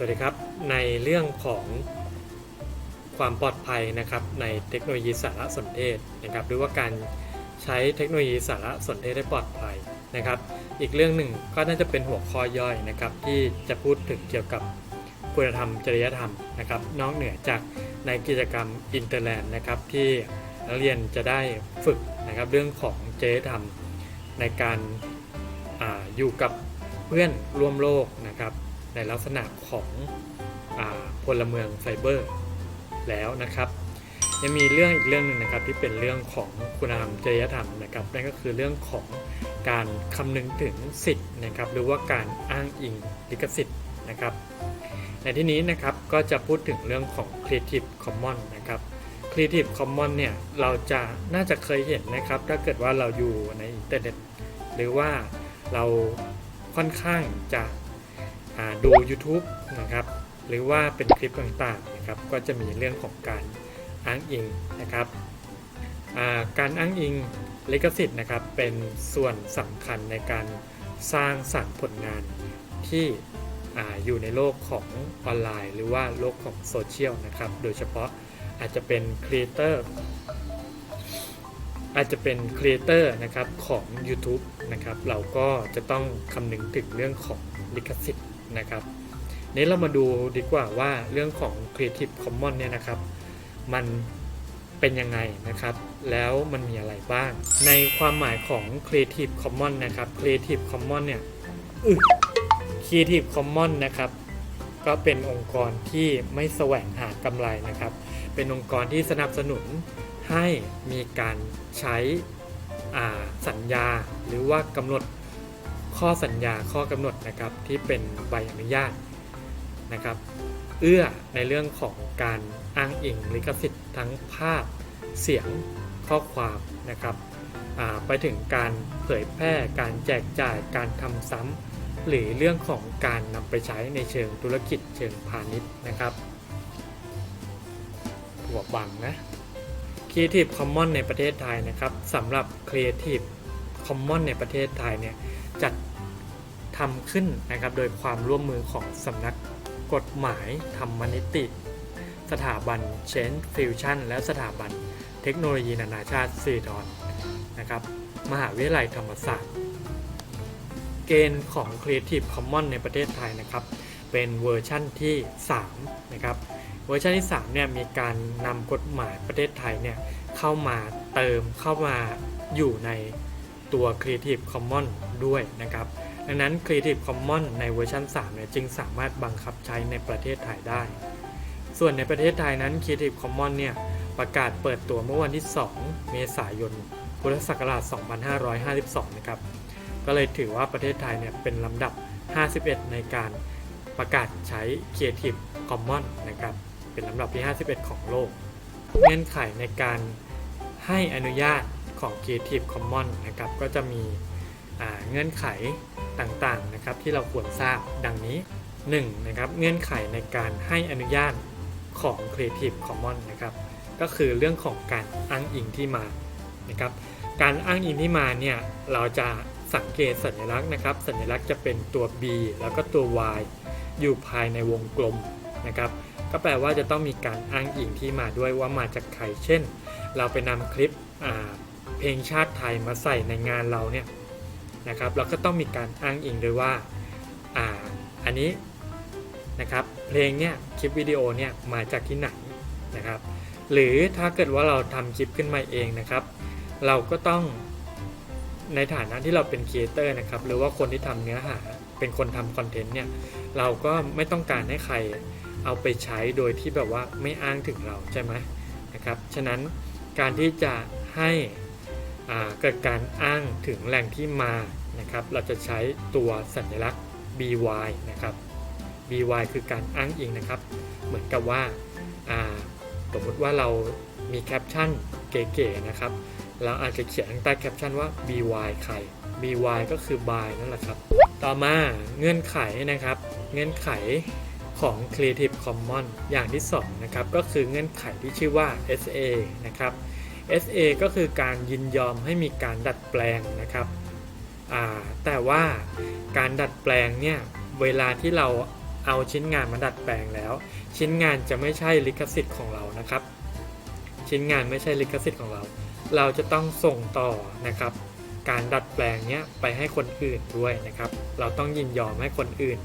สวัสดีครับ ในเรื่องของความปลอดภัยนะครับในเทคโนโลยีสารสนเทศนะครับหรือว่าการใช้เทคโนโลยีสารสนเทศได้ปลอดภัยนะครับ อีกเรื่องหนึ่งก็น่าจะเป็นหัวข้อย่อยนะครับ ที่จะพูดถึงเกี่ยวกับคุณธรรมจริยธรรมนะครับนอกเหนือจากในกิจกรรมอินเตอร์แลนด์นะครับที่นักเรียนจะได้ฝึกนะครับเรื่องของจริยธรรมในการออยู่กับเพื่อนร่วมโลกนะครับ ในลักษณะของอพลเมืองไซเบอร์แล้วนะครับยังมีเรื่องอีกเรื่องหนึ่งนะครับที่เป็นเรื่องของคุณธรรมจริยธรรมนะครับนั่นก็คือเรื่องของการคำนึงถึงสิทธิ์นะครับหรือว่าการอ้างอิงลิขสิทธิ์นะครับ ในที่นี้นะครับก็จะพูดถึงเรื่องของ Creative Commons นะครับ Creative Commons เนี่ยเราจะน่าจะเคยเห็นนะครับถ้าเกิดว่าเราอยู่ในอินเทอร์เน็ต หรือว่าเราค่อนข้างจะ ดู YouTube นะครับ หรือว่าเป็นคลิปต่างๆนะครับก็จะมีเรื่องของการอ้างอิงนะครับการอ้างอิงลิขสิทธิ์นะครับเป็นส่วนสำคัญในการสร้างสรรค์ผลงานที่ออยู่ในโลกของออนไลน์ หรือว่าโลกของโซเชียลนะครับ โดยเฉพาะอาจจะเป็นครีเอเตอร์อาจจะเป็นครีเอเตอร์นะครับของ YouTube นะครับ เราก็จะต้องคำนึงถึงเรื่องของลิขสิทธิ์ นะครับนี้เรามาดูดีกว่าว่าเรื่องของ Creative Commons เนี่ยนะครับ มันเป็นยังไงนะครับ แล้วมันมีอะไรบ้าง ในความหมายของ Creative Commons นะครับ Creative Commons เนี่ยอึ Creative Commons นะครับ ก็เป็นองค์กรที่ไม่แสวงหากำไรนะครับ เป็นองค์กรที่สนับสนุนให้มีการใช้สัญญา หรือว่ากำหนดข้อสัญญาข้อกำหนด นะครับที่เป็นใบอนุญาตนะครับ เอื้อในเรื่องของการอ้างอิงลิขสิทธิ์ทั้งภาพเสียงข้อความนะครับไปถึงการเผยแพร่การแจกจ่ายการทำซ้ำหรือเรื่องของการนำไปใช้ในเชิงธุรกิจเชิงพาณิชย์นะครับหัวบังนะ Creative Commons ในประเทศไทยนะครับสำหรับ Creative Commons ในประเทศไทยเนี่ยจัด ทำขึ้นนะครับโดยความร่วมมือของสำนักกฎหมายธรรมนิติ สถาบัน Change Fusion และสถาบันเทคโนโลยีนานาชาติซีดอนนะครับมหาวิทยาลัยธรรมศาสตร์ เกณฑ์ของ Creative Commons ในประเทศไทยนะครับ เป็นเวอร์ชั่นที่ 3 นะครับ เวอร์ชันที่ 3 เนี่ยมีการนำกฎหมายประเทศไทยเนี่ยเข้ามาเติมเข้ามาอยู่ในตัว Creative Commons ด้วยนะครับ ดังนั้น Creative Commons ในเวอร์ชัน3เนี่ยจึงสามารถบังคับใช้ในประเทศไทยได้ ส่วนในประเทศไทยนั้น Creative Commons เนี่ยประกาศเปิดตัวเมื่อวันที่ 2 เมษายน พุทธศักราช 2552 นะครับ ก็เลยถือว่าประเทศไทยเนี่ยเป็นลำดับ 51 ในการประกาศใช้ Creative Commons นะครับ เป็นลำดับที่ 51 ของโลก เงื่อนไขในการให้อนุญาตของ Creative Commons นะครับ ก็จะมีเงื่อนไข ต่างๆนะครับที่เราควรทราบดังนี้ 1. นะครับเงื่อนไขในการให้อนุญาตของ Creative Commons นะครับก็คือเรื่องของการอ้างอิงที่มานะครับการอ้างอิงที่มาเนี่ยเราจะสังเกตสัญลักษณ์นะครับ สัญลักษณ์จะเป็นตัว B แล้วก็ตัว Y อยู่ภายในวงกลมนะครับก็แปลว่าจะต้องมีการอ้างอิงที่มาด้วยว่ามาจากใครเช่น เราไปนำคลิปเพลงชาติไทยมาใส่ในงานเราเนี่ย นะครับเราก็ต้องมีการอ้างอิงด้วยว่าอ่าอันนี้นะครับเพลงเนี่ยคลิปวิดีโอเนี่ยมาจากที่ไหนนะครับหรือถ้าเกิดว่าเราทำคลิปขึ้นมาเองนะครับ เราก็ต้องในฐานะที่เราเป็นครีเอเตอร์นะครับหรือว่าคนที่ทำเนื้อหาเป็นคนทำคอนเทนต์เนี่ยเราก็ไม่ต้องการให้ใครเอาไปใช้โดยที่แบบว่าไม่อ้างถึงเราใช่ไหมนะครับฉะนั้นการที่จะให้อ่าเกิดการอ้างถึงแหล่งที่มา นะครับ เราจะใช้ตัวสัญลักษณ์ by นะครับ by คือการอ้างอิงนะครับ เหมือนกับว่าสมมติว่าเรามีแคปชั่นเก๋ๆนะครับ เราอาจจะเขียนใต้แคปชั่นว่า by ใคร by ก็คือ by นั่นแหละครับ ต่อมาเงื่อนไขนะครับ เงื่อนไขของ Creative Commons อย่างที่2นะครับ ก็คือเงื่อนไขที่ชื่อว่า SA นะครับ SA ก็คือการยินยอมให้มีการดัดแปลงนะครับ แต่ว่าการดัดแปลงเนี่ยเวลาที่เราเอาชิ้นงานมาดัดแปลงแล้ว ชิ้นงานจะไม่ใช่ลิขสิทธิ์ของเรานะครับ ชิ้นงานไม่ใช่ลิขสิทธิ์ของเรา เราจะต้องส่งต่อนะครับ การดัดแปลงเนี้ยไปให้คนอื่นด้วยนะครับ เราต้องยินยอมให้คนอื่น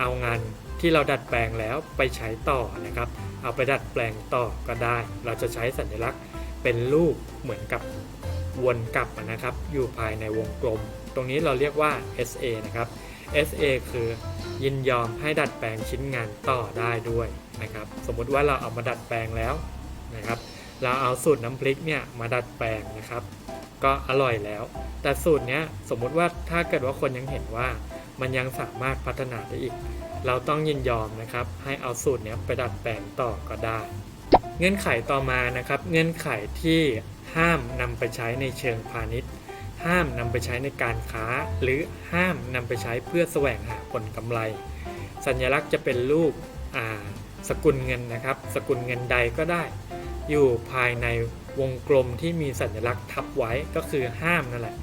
เอางานที่เราดัดแปลงแล้วไปใช้ต่อนะครับ เอาไปดัดแปลงต่อก็ได้ เราจะใช้สัญลักษณ์เป็นรูปเหมือนกับ วนกลับนะครับอยู่ภายในวงกลม ตรงนี้เราเรียกว่า SA นะครับ SA คือยินยอมให้ดัดแปลงชิ้นงานต่อได้ด้วยนะครับสมมุติว่าเราเอามาดัดแปลงแล้วนะครับเราเอาสูตรน้ำพริกเนี่ยมาดัดแปลงนะครับ ก็อร่อยแล้ว แต่สูตรเนี้ยสมมุติว่าถ้าเกิดว่าคนยังเห็นว่ามันยังสามารถพัฒนาได้อีก เราต้องยินยอมนะครับ ให้เอาสูตรเนี้ยไปดัดแปลงต่อก็ได้ เงื่อนไขต่อมานะครับ เงื่อนไขที่ห้ามนำไปใช้ในเชิงพาณิชย์ ห้ามนำไปใช้ในการค้า หรือห้ามนำไปใช้เพื่อแสวงหาผลกำไร สัญลักษณ์จะเป็นรูปสกุลเงินนะครับ สกุลเงินใดก็ได้ อยู่ภายในวงกลมที่มีสัญลักษณ์ทับไว้ก็คือห้ามนั่นแหละ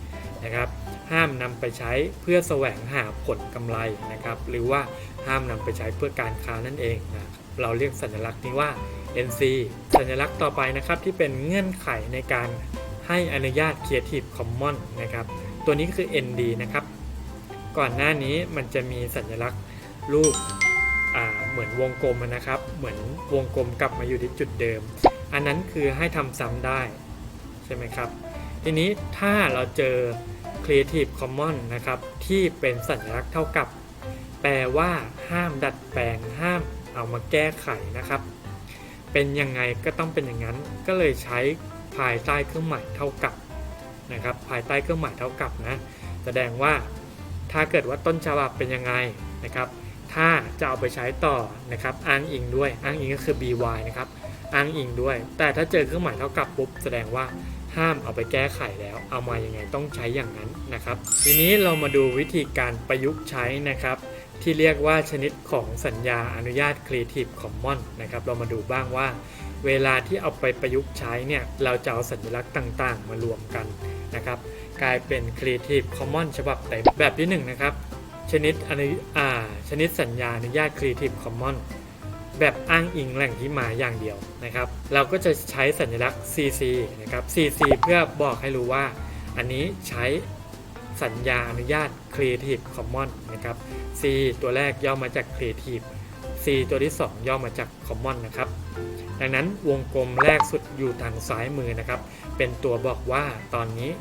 นะครับ ห้ามนำไปใช้เพื่อแสวงหาผลกำไรนะครับ หรือว่าห้ามนำไปใช้เพื่อการค้านั่นเองนะเราเรียกสัญลักษณ์นี้ว่า NC สัญลักษณ์ต่อไปนะครับที่เป็นเงื่อนไขในการให้อนุญาต Creative Commons นะครับตัวนี้คือ ND นะครับ ก่อนหน้านี้มันจะมีสัญลักษณ์รูปเหมือนวงกลมนะครับ เหมือนวงกลมกลับมาอยู่ที่จุดเดิม อันนั้นคือให้ทำซ้ำได้ใช่ไหมครับ ทีนี้ถ้าเราเจอ Creative Commons นะครับที่เป็นสัญลักษณ์เท่ากับ แปลว่าห้ามดัดแปลงห้ามเอามาแก้ไขนะครับ เป็นยังไงก็ต้องเป็นอย่างนั้น ก็เลยใช้ภายใต้เครื่องหมายเท่ากับนะครับภายใต้เครื่องหมายเท่ากับนะแสดงว่าถ้าเกิดว่าต้นฉบับเป็นยังไงนะครับ ถ้าจะเอาไปใช้ต่อนะครับอ้างอิงด้วยอ้างอิงก็คือ by นะครับอ้างอิงด้วย แต่ถ้าเจอเครื่องหมายเท่ากับปุ๊บแสดงว่าห้ามเอาไปแก้ไขแล้ว เอามายังไงต้องใช้อย่างนั้นนะครับ ทีนี้เรามาดูวิธีการประยุกต์ใช้นะครับ ที่เรียกว่าชนิดของสัญญาอนุญาต Creative Commons นะครับ เรามาดูบ้างว่า เวลาที่เอาไปประยุกต์ใช้เนี่ย เราจะเอาสัญลักษณ์ต่างๆ มารวมกันนะครับ กลายเป็น Creative Commons ฉบับเต็มแบบที่1นะครับ ชนิดอนุอ่าชนิดสัญญาอนุญาต Creative Commons แบบอ้างอิงแหล่งที่มาอย่างเดียวนะครับ เราก็จะใช้สัญลักษณ์ CC นะครับ CC เพื่อบอกให้รู้ว่า อันนี้ใช้ สัญญาอนุญาต Creative Commons นะครับ C ตัวแรกย่อมาจาก Creative C ตัวที่ 2 ย่อมาจาก Common นะครับ ดังนั้นวงกลมแรกสุดอยู่ทางซ้ายมือนะครับ เป็นตัวบอกว่าตอนนี้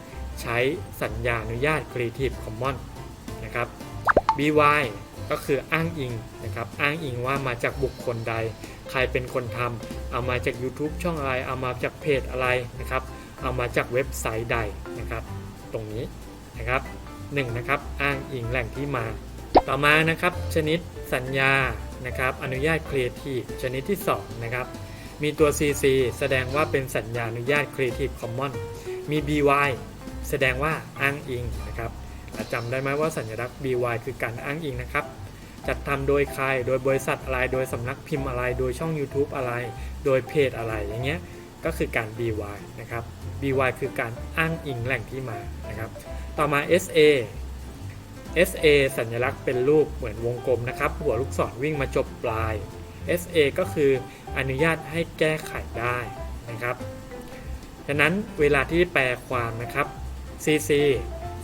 ใช้สัญญาอนุญาต Creative Commons นะครับ BY ก็คืออ้างอิงนะครับ อ้างอิงว่ามาจากบุคคลใด ใครเป็นคนทำเอามาจาก YouTube ช่องอะไร เอามาจากเพจอะไรนะครับ เอามาจากเว็บไซต์ใดนะครับ ตรงนี้ นะครับหนึ่งนะครับอ้างอิงแหล่งที่มา ต่อมานะครับชนิดสัญญานะครับอนุญาต Creative ชนิดที่ 2 นะครับ มีตัว CC แสดงว่าเป็นสัญญาอนุญาต Creative Commons มี BY แสดงว่าอ้างอิงนะครับจำได้ไหมว่าสัญลักษณ์ BY คือการอ้างอิงนะครับ จัดทำโดยใคร โดยบริษัทอะไร โดยสำนักพิมพ์อะไร โดยช่อง YouTube อะไร โดยเพจอะไรอย่างเงี้ย ก็คือการ BY นะครับ BY คือการอ้างอิงแหล่งที่มานะครับ ต่อมา SA SA สัญลักษณ์เป็นรูปเหมือนวงกลมนะครับ หัวลูกศรวิ่งมาจบปลาย SA ก็คืออนุญาตให้แก้ไขได้นะครับฉะนั้นเวลาที่แปลความนะครับ CC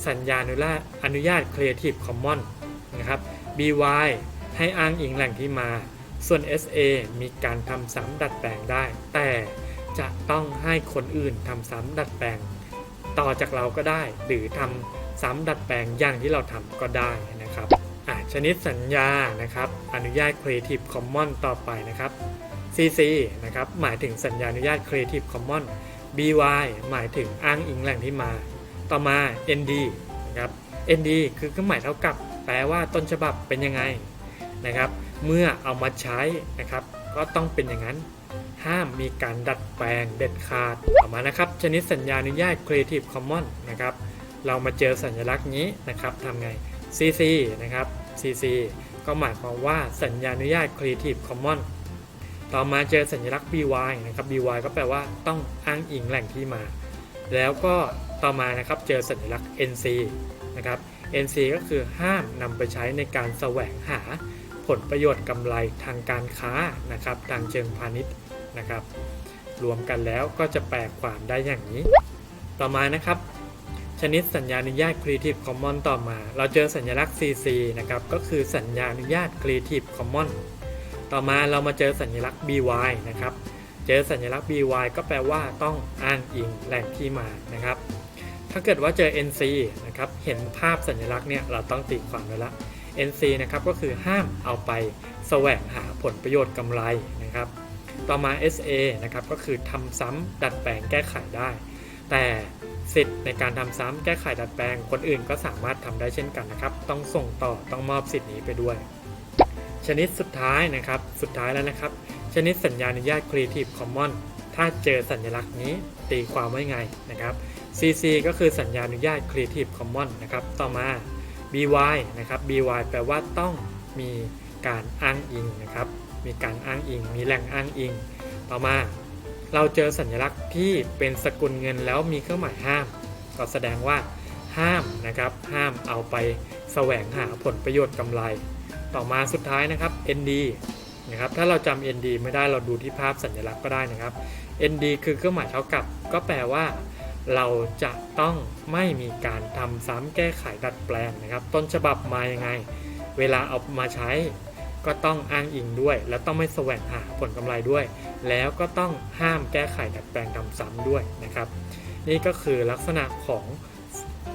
สัญญาอนุญาตอนุญาต Creative Commons นะครับ BY ให้อ้างอิงแหล่งที่มา ส่วน SA มีการทำซ้ำดัดแปลงได้ แต่ จะต้องให้คนอื่นทำซ้ำดัดแปลง ต่อจากเราก็ได้ หรือทำซ้ำดัดแปลงอย่างที่เราทำก็ได้นะครับชนิดสัญญานะครับ อนุญาต Creative Commons ต่อไปนะครับ CC นะครับ หมายถึงสัญญาอนุญาต Creative Commons BY หมายถึงอ้างอิงแหล่งที่มา ต่อมา ND นะครับ ND คือเครื่องหมายเท่ากับ แปลว่าต้นฉบับเป็นยังไงนะครับ เมื่อเอามาใช้นะครับ ก็ต้องเป็นอย่างนั้น ห้ามมีการดัดแปลงเด็ดขาดต่อมานะครับชนิดสัญญาอนุญาต Creative Commons นะครับเรามาเจอสัญลักษณ์นี้นะครับทำไง CC นะครับ CC ก็หมายความว่าสัญญาอนุญาต Creative Commons ต่อมาเจอสัญลักษณ์ BY นะครับ BY ก็แปลว่าต้องอ้างอิงแหล่งที่มา แล้วก็ต่อมานะครับเจอสัญลักษณ์ NC นะครับ NC ก็คือห้ามนำไปใช้ในการแสวงหาผผลประโยชน์กำไรทางการค้านะครับทางเชิงพาณิชย์ นะครับ รวมกันแล้วก็จะแปลความได้อย่างนี้ ต่อมานะครับ ชนิดสัญญาอนุญาต Creative Commons ต่อมา เราเจอสัญลักษณ์ CC นะครับ ก็คือสัญญาอนุญาต Creative Commons ต่อมาเรามาเจอสัญลักษณ์ BY นะครับ เจอสัญลักษณ์ BY ก็แปลว่าต้องอ้างอิงแหล่งที่มานะครับ ถ้าเกิดว่าเจอ NC นะครับ เห็นภาพสัญลักษณ์เนี่ยเราต้องตีความไว้ละ NC นะครับก็คือห้ามเอาไปแสวงหาผลประโยชน์กำไรนะครับ ต่อมา SA นะครับก็คือทำซ้ำดัดแปลงแก้ไขได้ แต่สิทธิ์ในการทำซ้ำแก้ไขดัดแปลง คนอื่นก็สามารถทำได้เช่นกันนะครับ ต้องส่งต่อต้องมอบสิทธิ์นี้ไปด้วย ชนิดสุดท้ายนะครับสุดท้ายแล้วนะครับ ชนิดสัญญาอนุญาต Creative Commons ถ้าเจอสัญลักษณ์นี้ตีความว่าไงนะครับ CC ก็คือสัญญาอนุญาต Creative Commons นะครับต่อมา BY นะครับ BY แปลว่าต้องมีการอ้างอิงนะครับ มีการอ้างอิง มีแหล่งอ้างอิง ต่อมา เราเจอสัญลักษณ์ที่เป็นสกุลเงินแล้วมีเครื่องหมายห้าม ก็แสดงว่า ห้ามนะครับ ห้ามเอาไปแสวงหาผลประโยชน์กำไร ต่อมาสุดท้ายนะครับ ND นะครับ ถ้าเราจำ ND ไม่ได้เราดูที่ภาพสัญลักษณ์ก็ได้นะครับ ND คือเครื่องหมายเท่ากับ ก็แปลว่า เราจะต้องไม่มีการทำซ้ำแก้ไขดัดแปลงนะครับ ต้นฉบับมายังไง เวลาเอามาใช้ ก็ต้องอ้างอิงด้วย และต้องไม่แสวงหาผลกำไรด้วย แล้วก็ต้องห้ามแก้ไขดัดแปลงทำซ้ำด้วยนะครับ นี่ก็คือลักษณะของ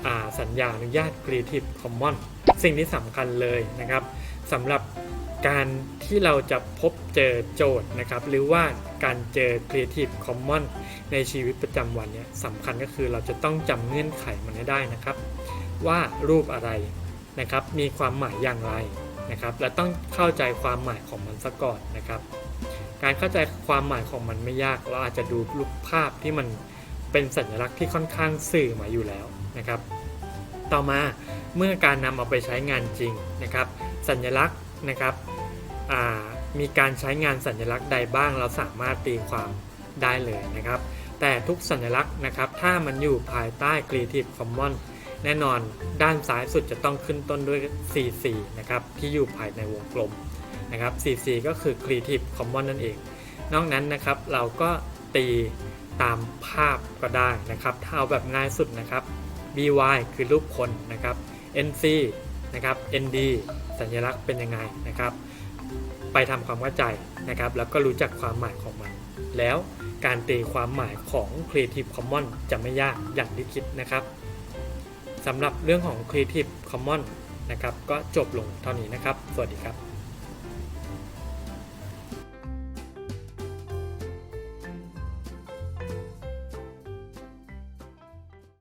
อสัญญาอนุญาต Creative Commons สิ่งที่สำคัญเลยนะครับสำหรับการที่เราจะพบเจอโจทย์นะครับ หรือว่าการเจอ Creative Commons ในชีวิตประจำวันเนี่ยสำคัญก็คือเราจะต้องจำเงื่อนไขมันให้ได้นะครับ ว่ารูปอะไรนะครับ มีความหมายอย่างไร นะครับและต้องเข้าใจความหมายของมันซะก่อนนะครับ การเข้าใจความหมายของมันไม่ยาก เราอาจจะดูรูปภาพที่มันเป็นสัญลักษณ์ที่ค่อนข้างสื่อมาอยู่แล้วนะครับ ต่อมาเมื่อการนำเอาไปใช้งานจริงนะครับ สัญลักษณ์นะครับมีการใช้งานสัญลักษณ์ใดบ้างเราสามารถตีความได้เลยนะครับ แต่ทุกสัญลักษณ์นะครับ ถ้ามันอยู่ภายใต้ Creative Commons แน่นอนด้านซ้ายสุดจะต้องขึ้นต้นด้วย CC นะครับที่อยู่ภายในวงกลมนะครับ CC ก็คือ Creative Commons นั่นเอง นอกนั้นนะครับเราก็ตีตามภาพก็ได้นะครับถ้าเอาแบบง่ายสุดนะครับ BY คือรูปคนนะครับ NC นะครับ ND สัญลักษณ์เป็นยังไงนะครับ ไปทำความเข้าใจนะครับ แล้วก็รู้จักความหมายของมัน แล้วการตีความหมายของ Creative Commons จะไม่ยากอย่างที่คิดนะครับ สำหรับเรื่องของ Creative Commons นะครับ ก็จบลงเท่านี้นะครับ สวัสดีครับ